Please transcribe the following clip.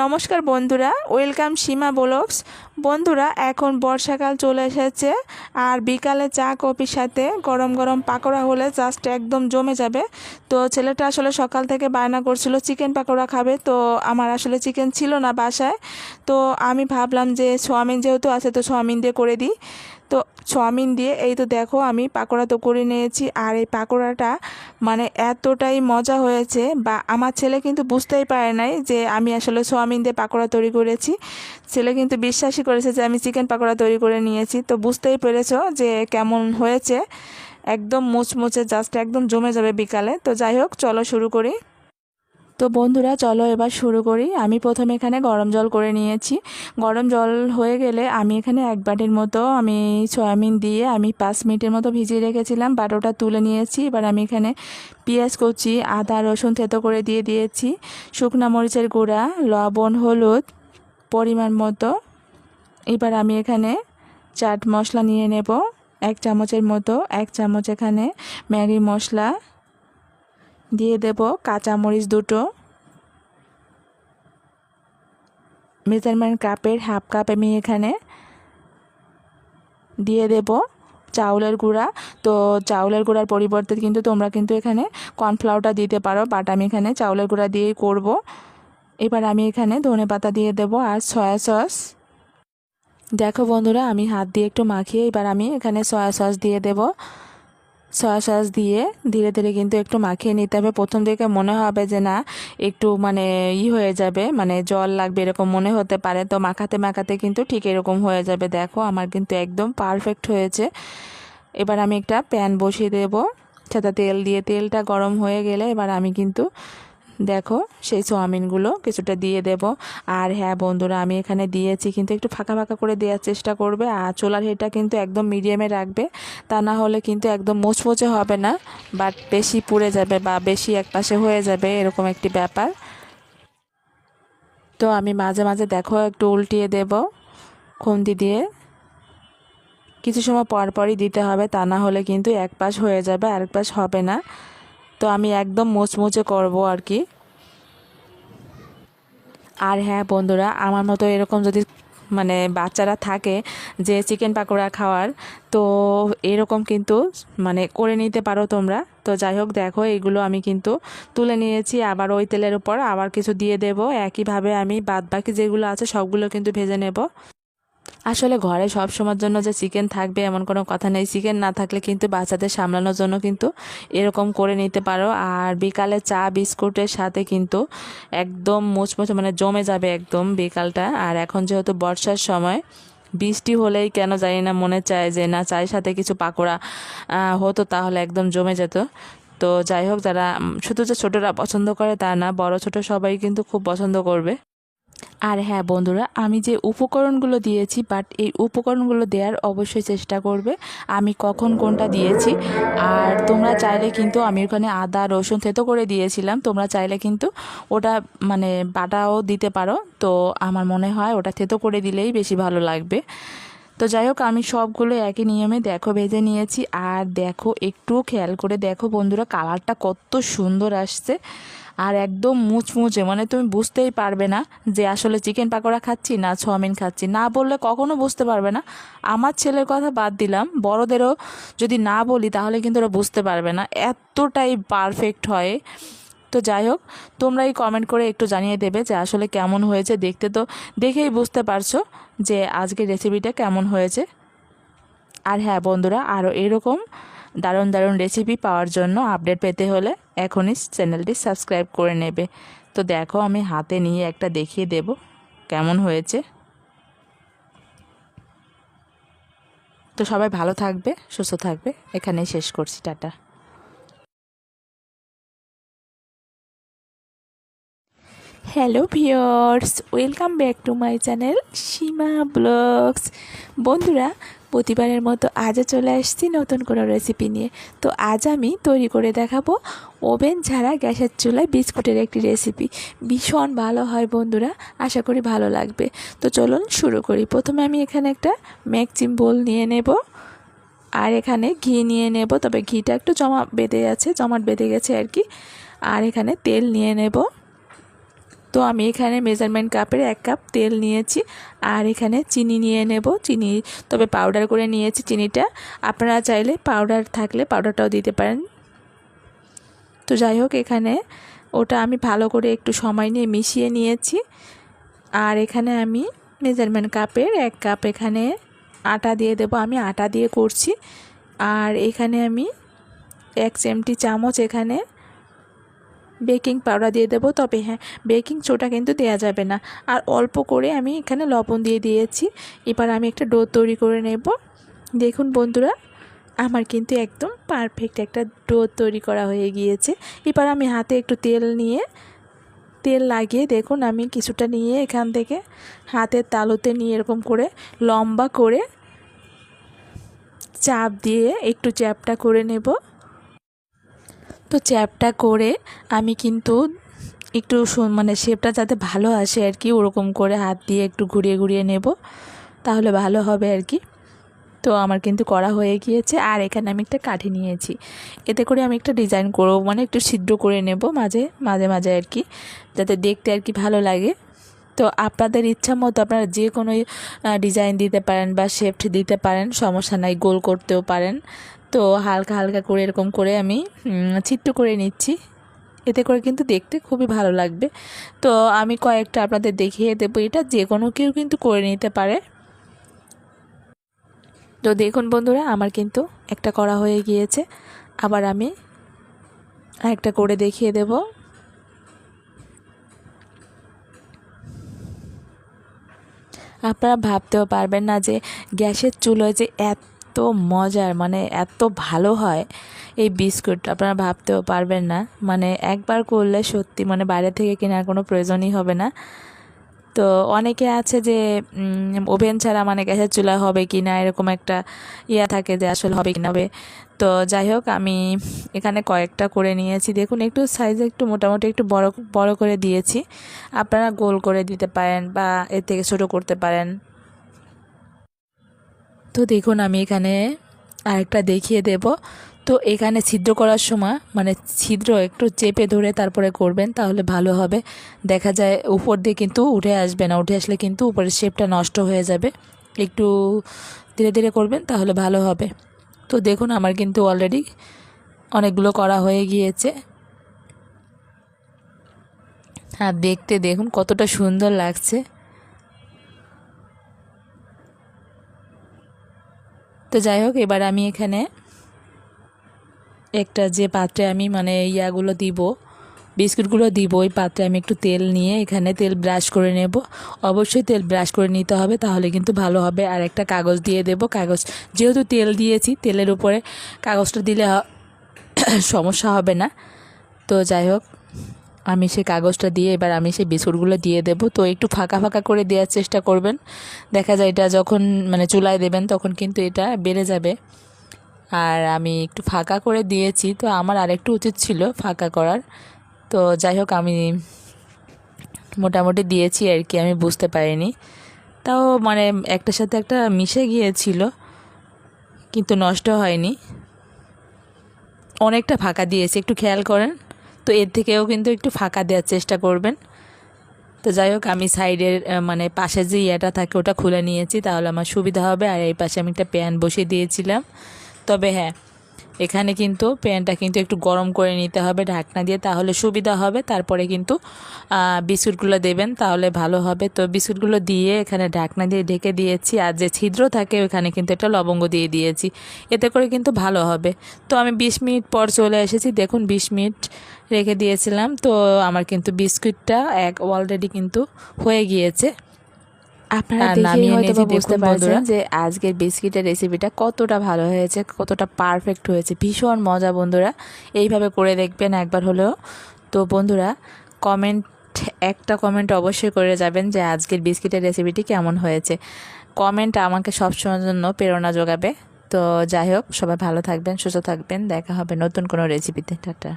নমস্কার বন্ধুরা, ওয়েলকাম সীমা ব্লগস। বন্ধুরা, এখন বর্ষাকাল চলে এসেছে, আর বিকালে চা কফির সাথে গরম গরম পাকোড়া হলে জাস্ট একদম জমে যাবে। তো ছেলেটা আসলে সকাল থেকে বায়না করছিল চিকেন পাকোড়া খাবে? তো আমার আসলে চিকেন ছিল না বাসায়। তো আমি ভাবলাম যে, সোয়াবিন যেহেতু আছে, তো সোয়াবিন দিয়ে করে দিই। তো চাউমিন দিয়ে, এই তো দেখো আমি পাকোড়া তো করে নিয়েছি। আর এই পাকোড়াটা মানে এতটাই মজা হয়েছে বা আমার ছেলে কিন্তু বুঝতেই পারে নাই যে আমি আসলে সোয়াবিন দিয়ে পাকোড়া তৈরি করেছি। ছেলে কিন্তু বিশ্বাসই করেছে যে আমি চিকেন পাকোড়া তৈরি করে নিয়েছি। তো বুঝতেই পেরেছ যে কেমন হয়েছে। একদম মুচমুচে, জাস্ট একদম জমে যাবে বিকালে। তো যাই হোক, চলো শুরু করি। তো বন্ধুরা, চলো এবার শুরু করি। আমি প্রথমে এখানে গরম জল করে নিয়েছি। গরম জল হয়ে গেলে আমি এখানে এক বাটির মতো আমি সয়াবিন দিয়ে আমি পাঁচ মিনিটের মতো ভিজিয়ে রেখেছিলাম, বাট ওটা তুলে নিয়েছি। এবার আমি এখানে পেঁয়াজ কুচি, আদা, রসুন থেতো করে দিয়ে দিয়েছি, শুকনা মরিচের গুঁড়া, লবণ, হলুদ পরিমাণ মতো। এবার আমি এখানে চাট মশলা নিয়ে নেব, এক চামচের মতো, এক চামচ এখানে ম্যাগি মশলা দিয়ে দেব কাঁচামরিচ দুটো। মেজারমেন্ট কাপের হাফ কাপ আমি এখানে দিয়ে দেব চাউলের গুঁড়া। তো চাউলের গুঁড়ার পরিবর্তে কিন্তু তোমরা কিন্তু এখানে কর্নফ্লাওয়ারটা দিতে পারো বাট আমি এখানে চাউলের গুঁড়া দিয়েই করব। এবার আমি এখানে ধনে পাতা দিয়ে দেব আর সয়া সস দেখো বন্ধুরা, আমি হাত দিয়ে একটু মাখিয়ে এবার আমি এখানে সয়া সস দিয়ে দেবো। সয়া সস দিয়ে ধীরে ধীরে কিন্তু একটু মাখিয়ে নিতে হবে। প্রথম দিকে মনে হবে যে না, একটু মানে ই হয়ে যাবে মানে জল লাগবে এরকম মনে হতে পারে। তো মাখাতে মাখাতে কিন্তু ঠিক এরকম হয়ে যাবে। দেখো আমার কিন্তু একদম পারফেক্ট হয়েছে। এবার আমি একটা প্যান বসিয়ে দেবো। সাথে তেল দিয়ে তেলটা গরম হয়ে গেলে এবার আমি কিন্তু দেখো, সেই চাউমিনগুলো কিছুটা দিয়ে দেব। আর হ্যাঁ বন্ধুরা, আমি এখানে দিয়েছি, কিন্তু একটু ফাঁকা ফাঁকা করে দেওয়ার চেষ্টা করবে। আর চোলার হেটা কিন্তু একদম মিডিয়ামে রাখবে, তা না হলে কিন্তু একদম মোচমোচে হবে না বাট বেশি পুড়ে যাবে বা বেশি একপাশে হয়ে যাবে, এরকম একটি ব্যাপার। তো আমি মাঝে মাঝে দেখো, একটু উল্টিয়ে দেব খুন্তি দিয়ে। কিছু সময় পর পরই দিতে হবে, তা না হলে কিন্তু এক পাশ হয়ে যাবে আরেক পাশ হবে না। তো আমি একদম মুচমুচে করব আর কি। আর হ্যাঁ বন্ধুরা, আমার মতো এরকম যদি মানে বাচ্চারা থাকে যে চিকেন পাকোড়া খাওয়ার, তো এরকম কিন্তু মানে করে নিতে পারো তোমরা। তো যাই হোক, দেখো, এগুলো আমি কিন্তু তুলে নিয়েছি, আবার ওই তেলের উপর আবার কিছু দিয়ে দেবো। একইভাবে আমি বাদ বাকি যেগুলো আছে, সবগুলো কিন্তু ভেজে নেব। আসলে ঘরে সব সময়ের জন্য যে চিকেন থাকবে এমন কোনো কথা নেই। চিকেন না থাকলে কিন্তু বাচ্চাদের সামলানোর জন্য কিন্তু এরকম করে নিতে পারো। আর বিকালে চা, বিস্কুটের সাথে কিন্তু একদম মুচমুচে মানে জমে যাবে একদম বিকালটা। আর এখন যেহেতু বর্ষার সময়, বৃষ্টি হলেই কেন জানি না মনে চায় যে, না, চায়ের সাথে কিছু পাকোড়া হতো তাহলে একদম জমে যেত। তো যাই হোক, যারা শুধু যে ছোটরা পছন্দ করে তা না, বড় ছোট সবাই কিন্তু খুব পছন্দ করবে। আর হ্যাঁ বন্ধুরা, আমি যে উপকরণগুলো দিয়েছি বাট এই উপকরণগুলো দেওয়ার অবশ্যই চেষ্টা করবে। আমি কখন কোনটা দিয়েছি, আর তোমরা চাইলে কিন্তু, আমি ওখানে আদা, রসুন থেতো করে দিয়েছিলাম, তোমরা চাইলে কিন্তু ওটা মানে বাটাও দিতে পারো। তো আমার মনে হয় ওটা থেতো করে দিলেই বেশি ভালো লাগবে। তো যাই হোক, আমি সবগুলো একই নিয়মে দেখো ভেজে নিয়েছি। আর দেখো একটু খেয়াল করে দেখো বন্ধুরা, কালারটা কত সুন্দর আসছে। আর একদম মুচমুচে মানে তুমি বুঝতেই পারবে না যে আসলে চিকেন পাকোড়া খাচ্ছি না চাউমিন খাচ্ছি। না বললে কখনো বুঝতে পারবে না। আমার ছেলের কথা বাদ দিলাম, বড়দেরও যদি না বলি তাহলে কিন্তু ওরা বুঝতে পারবে না। এতটাই পারফেক্ট হয়। তো যাই হোক তোমরা এই কমেন্ট করে একটু জানিয়ে দেবে যে আসলে কেমন হয়েছে দেখতে তো দেখেই বুঝতে পারছ যে আজকের রেসিপিটা কেমন হয়েছে। আর হ্যাঁ বন্ধুরা আরও এরকম দারুণ দারুণ রেসিপি পাওয়ার জন্য আপডেট পেতে হলে এখনই চ্যানেলটি সাবস্ক্রাইব করে নেবে। তো দেখো আমি হাতে নিয়ে একটা দেখিয়ে দেব কেমন হয়েছে। তো সবাই ভালো থাকবে, সুস্থ থাকবে। এখানেই শেষ করছি, tata. Hello viewers welcome back to my channel Seema blogs বন্ধুরা, প্রতিবারের মতো আজও চলে আসছি নতুন কোনো রেসিপি নিয়ে। তো আজ আমি তৈরি করে দেখাবো ওভেন ছাড়া গ্যাসের চুলায় বিস্কুটের একটি রেসিপি ভীষণ ভালো হয় বন্ধুরা, আশা করি ভালো লাগবে। তো চলুন শুরু করি। প্রথমে আমি এখানে একটা ম্যাকচিম বোল নিয়ে নেব। আর এখানে ঘি নিয়ে নেব, তবে ঘিটা একটু জমা বেঁধে আছে, জমাট বেঁধে গেছে আর কি। আর এখানে তেল নিয়ে নেব। তো আমি এখানে মেজারমেন্ট কাপের এক কাপ তেল নিয়েছি, আর এখানে চিনি নিয়ে নেব। চিনি, তবে পাউডার করে নিয়েছি চিনিটা। আপনারা চাইলে পাউডার থাকলে পাউডারটাও দিতে পারেন। তো যাই হোক, এখানে ওটা আমি ভালো করে একটু সময় নিয়ে মিশিয়ে নিয়েছি। আর এখানে আমি মেজারমেন্ট কাপের এক কাপ এখানে আটা দিয়ে দেব। আমি আটা দিয়ে করছি। আর এখানে আমি এক চিমটি চামচ এখানে বেকিং পাউডার দিয়ে দেবো, তবে হ্যাঁ বেকিং সোডা কিন্তু দেওয়া যাবে না। আর অল্প করে আমি এখানে লবণ দিয়ে দিয়েছি। এবার আমি একটা ডো তৈরি করে নেব। দেখুন বন্ধুরা, আমার কিন্তু একদম পারফেক্ট একটা ডো তৈরি করা হয়ে গিয়েছে। এবার আমি হাতে একটু তেল নিয়ে, তেল লাগিয়ে দেখুন আমি কিছুটা নিয়ে এখান থেকে হাতের তালুতে নিয়ে এরকম করে লম্বা করে চাপ দিয়ে একটু চ্যাপটা করে নেব। তো চ্যাপটা করে আমি কিন্তু একটু মানে শেপটা যাতে ভালো আসে আর কি, ওরকম করে হাত দিয়ে একটু ঘুরিয়ে ঘুরিয়ে নেব, তাহলে ভালো হবে আর কি। তো আমার কিন্তু করা হয়ে গিয়েছে, আর এখানে আমি একটা কাঠি নিয়েছি। এতে করে আমি একটা ডিজাইন করব মানে একটু ছিদ্র করে নেব মাঝে মাঝে মাঝে আর কি, যাতে দেখতে আর কি ভালো লাগে। তো আপনাদের ইচ্ছা মতো আপনারা যে কোনো ডিজাইন দিতে পারেন বা শেপ দিতে পারেন, সমস্যা নাই, গোল করতেও পারেন। তো হালকা হালকা করে এরকম করে আমি চিত্র করে নিচ্ছি। এতে করে কিন্তু দেখতে খুবই ভালো লাগবে। তো আমি কয়েকটা আপনাদের দেখিয়ে দেবো এটা, যে কোনো কেউ কিন্তু করে নিতে পারে। তো দেখুন বন্ধুরা, আমার কিন্তু একটা করা হয়ে গিয়েছে। আবার আমি একটা করে দেখিয়ে দেব। আপনারা ভাবতেও পারবেন না যে গ্যাসের চুলোয় যে এত মজার মানে এত ভালো হয় এই বিস্কুট। আপনারা ভাবতেও পারবেন না মানে একবার করলে সত্যি মানে বাইরে থেকে কেনার কোনো প্রয়োজনই হবে না। তো অনেকে আছে যে ওভেন ছাড়া মানে গ্যাসের চুলা হবে কি না এরকম একটা ইয়া থাকে যে আসলে হবে কি না হবে। তো যাই হোক, আমি এখানে কয়েকটা করে নিয়েছি। দেখুন, একটু সাইজ একটু মোটামুটি একটু বড় বড় করে দিয়েছি। আপনারা গোল করে দিতে পারেন বা এর থেকে ছোটো করতে পারেন। তো দেখুন, আমি এখানে আরেকটা দেখিয়ে দেব। তো এখানে ছিদ্র করার সময় মানে ছিদ্র একটু চেপে ধরে তারপরে করবেন, তাহলে ভালো হবে। দেখা যায় উপর দিয়ে কিন্তু উঠে আসবে না, উঠে আসলে কিন্তু উপরের শেপটা নষ্ট হয়ে যাবে। একটু ধীরে ধীরে করবেন, তাহলে ভালো হবে। তো দেখুন, আমার কিন্তু অলরেডি অনেকগুলো করা হয়ে গিয়েছে। আর দেখতে দেখুন, কতটা সুন্দর লাগছে। তো যাই হোক, এবার আমি এখানে একটা যে পাত্রে আমি মানে ইয়াগুলো দিব, বিস্কুটগুলো দিব, ওই পাত্রে আমি একটু তেল নিয়ে এখানে তেল ব্রাশ করে নেব। অবশ্যই তেল ব্রাশ করে নিতে হবে, তাহলে কিন্তু ভালো হবে। আর একটা কাগজ দিয়ে দেব। কাগজ, যেহেতু তেল দিয়েছি, তেলের উপরে কাগজটা দিলে সমস্যা হবে না। তো যাই হোক আমি সেই কাগজটা দিয়ে এবার আমি সেই বিস্কুটগুলো দিয়ে দেব। তো একটু ফাঁকা ফাঁকা করে দেওয়ার চেষ্টা করবেন। দেখা যায় এটা যখন মানে চুলায় দেবেন তখন কিন্তু এটা বেড়ে যাবে। আর আমি একটু ফাঁকা করে দিয়েছি। তো আমার আরেকটু উচিত ছিল ফাঁকা করার। তো যাই হোক, আমি মোটামুটি দিয়েছি আর কি, আমি বুঝতে পারিনি। তাও মানে একটার সাথে একটা মিশে গিয়েছিল, কিন্তু নষ্ট হয়নি। অনেকটা ফাঁকা দিয়েছি। একটু খেয়াল করেন। তো এর থেকেও কিন্তু একটু ফাঁকা দেওয়ার চেষ্টা করবেন। তো যাই হোক, আমি সাইডের মানে পাশে যে ইয়েটা থাকে ওটা খুলে নিয়েছি, তাহলে আমার সুবিধা হবে। আর এই পাশে আমি একটা প্যান বসিয়ে দিয়েছিলাম। তবে হ্যাঁ এখানে কিন্তু প্যানটা কিন্তু একটু গরম করে নিতে হবে ঢাকনা দিয়ে, তাহলে সুবিধা হবে। তারপরে কিন্তু বিস্কুটগুলো দেবেন, তাহলে ভালো হবে। তো বিস্কুটগুলো দিয়ে এখানে ঢাকনা দিয়ে ঢেকে দিয়েছি, আর যে ছিদ্র থাকে ওখানে কিন্তু একটা লবঙ্গ দিয়ে দিয়েছি। এতে করে কিন্তু ভালো হবে। তো আমি বিশ মিনিট পর চলে এসেছি। দেখুন, বিশ মিনিট রেখে দিয়েছিলাম। তো আমার কিন্তু বিস্কুটটা এক, অলরেডি কিন্তু হয়ে গিয়েছে। আপনারা দেখেই নামিয়ে হয়তো বুঝতে পারছেন যে আজকের বিস্কিটের রেসিপিটা কতটা ভালো হয়েছে কতটা পারফেক্ট হয়েছে। ভীষণ মজা বন্ধুরা। এইভাবে করে দেখবেন একবার হলেও। তো বন্ধুরা কমেন্ট একটা কমেন্ট অবশ্যই করে যাবেন যে আজকের বিস্কিটের রেসিপিটি কেমন হয়েছে। কমেন্ট আমাকে সবসময়ের জন্য প্রেরণা যোগাবে। তো যাই হোক সবাই ভালো থাকবেন সুস্থ থাকবেন। দেখা হবে নতুন কোনো রেসিপিতে টাটা।